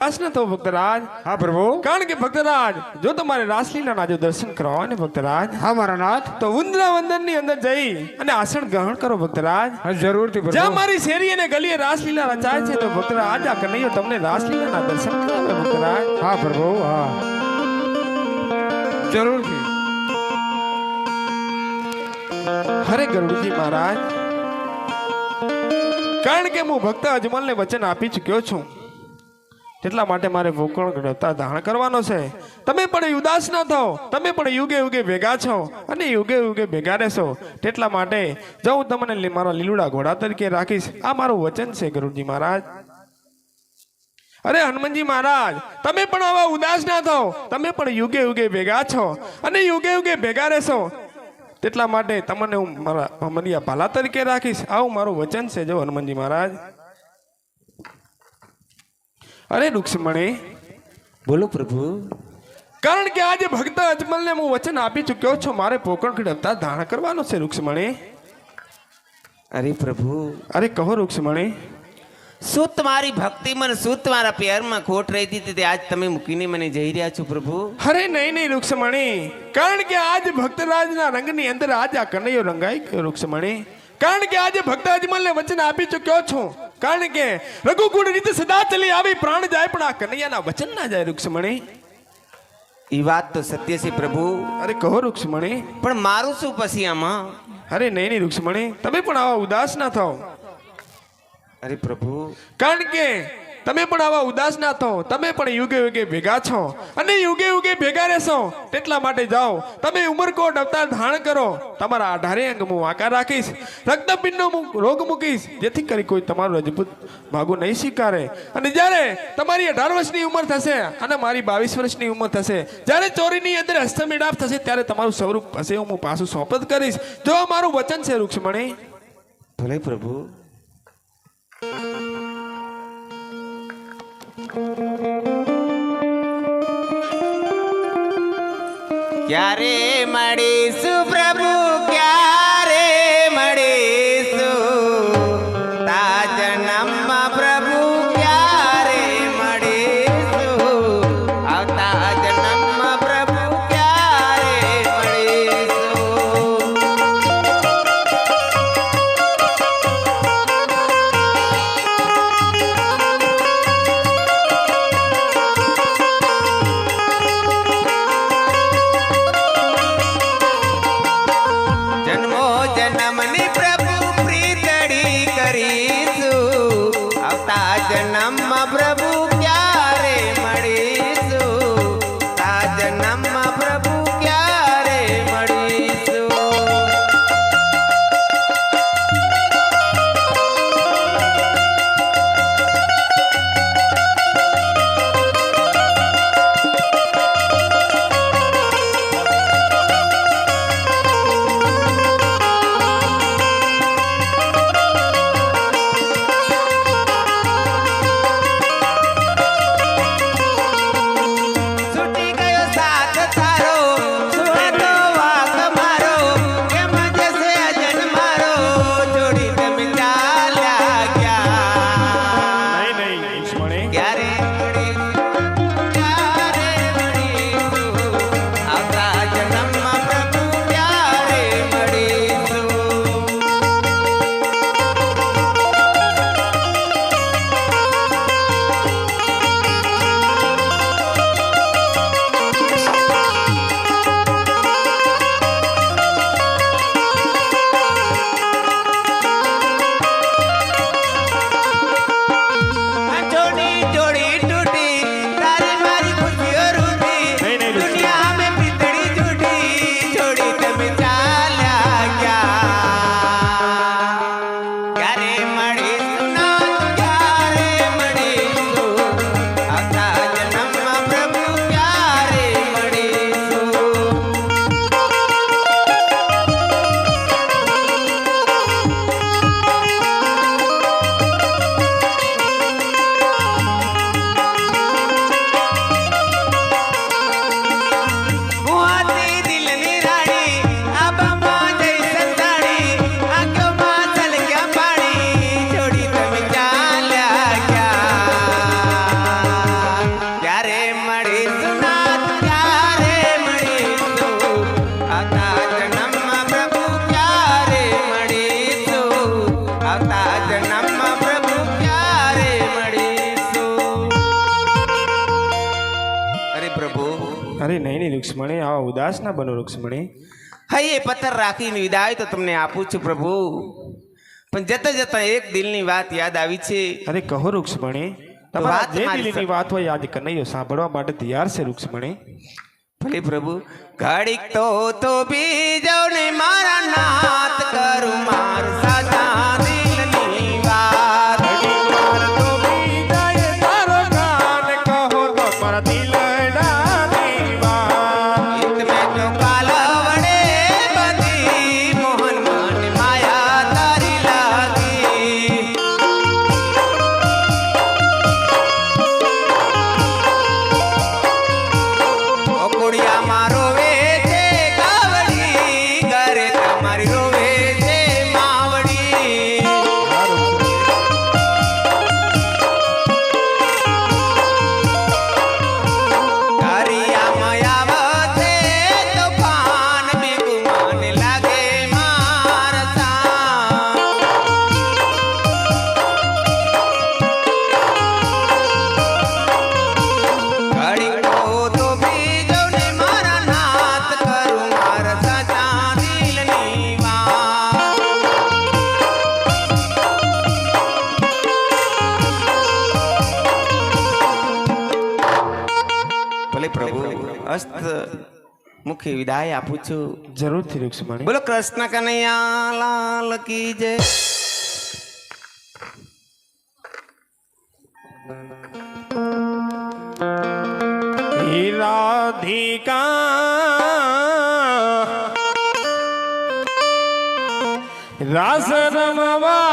દાસ તો ભક્તરાજ. હા પ્રભુ. કારણ કે ભક્તરાજ જો તમારે રાસલીલાના જો દર્શન કરવા હોય ને ભક્તરાજ હા મારા નાથ તો ઉંદરા વંદનની અંદર જઈ અને આસન ગ્રહણ કરો ભક્તરાજ. હા જરૂરથી જ્યાં મારી શેરી અને ગલીએ રાસલીલા રચાય છે તો ભક્તરાજ આ કનૈયો તમને રાસલીલાના દર્શન કરાવે ભક્તરાજ. હા પ્રભુ હા. જરૂરથી. હરે ગરુડજી મહારાજ. કારણ કે હું ભક્ત અજમલને વચન આપી ચૂક્યો છું. એટલા માટે મારે ભૂકણ ગણતા ધારણ કરવાનો છે? તમે પણ ઉદાસ ન થાઓ. તમે પણ યુગે યુગે ભેગા છો અને યુગે યુગે ભેગા રહેશો. તેટલા માટે જો હું તમને મારા લીલુડા ઘોડા તરીકે રાખીશ. આ મારું વચન છે, ગુરુજી મહારાજ. અરે હનુમાનજી મહારાજ, તમે પણ આવા ઉદાસ ના થાઓ. તમે પણ યુગે યુગે ભેગા છો અને યુગે યુગે ભેગા રહેશો. તેટલા માટે તમને હું મારા મમરિયા ભાલા તરીકે રાખીશ. આવું મારું વચન છે, જો હનુમાનજી મહારાજ. અરે રૂક્ષ્મણી. બોલો પ્રભુ. કારણ કે આજે ભક્ત અજમલને હું વચન આપી ચૂક્યો છું મારે પોકણ ખડકતા ધારણ કરવાનો છે રૂક્ષ્મણી. અરે પ્રભુ. અરે કહો રૂક્ષ્મણી. શું તમારી ભક્તિ મને શું તમારા પ્યારમાં ખોટ રહી હતી તે આજ તમે મૂકીને મને જઈ રહ્યા છો પ્રભુ. અરે નહીં નહીં રૂક્ષ્મણી. કારણ કે આજ ભક્તરાજના રંગની અંદર આજ આ કનૈયો રંગાઈ ગયો રૂક્ષ્મણી. કારણ કે આજે ભક્ત અજમલને વચન આપી ચૂક્યો છું કારણ કે રઘુકુળ રીતે સદા ચલી આવી પ્રાણ જાય પણ આ કનૈયાના વચન ના જાય રૂક્ષ્મણી. એ વાત તો સત્ય છે પ્રભુ. અરે કહો રૂક્ષ્મણી. પણ મારું શું પછી આમાં? અરે નહીં નહીં રૂક્ષ્મણી. તમે પણ આવા ઉદાસ ના થાઓ. અરે પ્રભુ. કારણ કે તમે પણ આવા ઉદાસ ના થો, તમે પણ યુગે યુગે ભેગા છો અને યુગે યુગે ભેગા રહેશો. તેટલા માટે જાઓ, તમે ઉમરકોટ અવતાર ધારણ કરો. તમારા આધારે અંગ હું આકાર રાખીશ, રક્તપિંડનો રોગ મૂકીશ, જેથી કરી કોઈ તમારું રજપૂત ભાગું નહીં સ્વીકારે અને જ્યારે તમારી અઢાર વર્ષની ઉંમર થશે અને મારી બાવીસ વર્ષની ઉંમર થશે, જ્યારે ચોરીની અંદર હસ્તમેળાપ થશે, ત્યારે તમારું સ્વરૂપ હશે, હું પાછું સોંપત કરીશ. જો મારું વચન છે, રૂક્ષ્મણી. ભલે પ્રભુ. ક્યારે મળીશું પ્રભુ? I'm a. અરે નહીં નહીં રુક્ષ્મણી આવા ઉદાસ ના બનો રુક્ષ્મણી. હા એ પથ્થર રાખીને વિદાય તો તમને આપું છું પ્રભુ. પણ જતા જતા એક દિલની વાત યાદ આવી છે. અરે કહો રુક્ષ્મણી. તમારા જે વાત હોય યાદ કર નહીં સાંભળવા માટે તૈયાર છે રુક્ષ્મણી. ભલે પ્રભુ. ઘડીક તો તો બીજો ને મારા નાથ કરું મારા મુખી વિદાય આપું છું. જરૂરથી રૂક્ષ્મણી બોલો કૃષ્ણ કનૈયા લાલ કી જય. રાધિકા રાસ રમવા